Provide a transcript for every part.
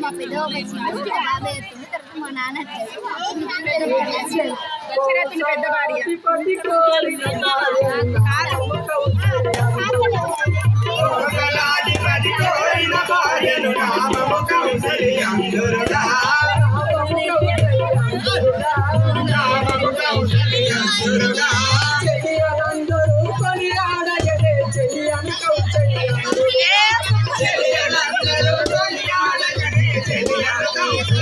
మా పెద్ద బాబాయ్ తర్వాత మా నాన్న పెద్ద భార్య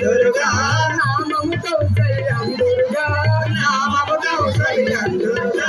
దుర్గా నామముతో సరి దుర్గా నామముతో సరి దుర్గా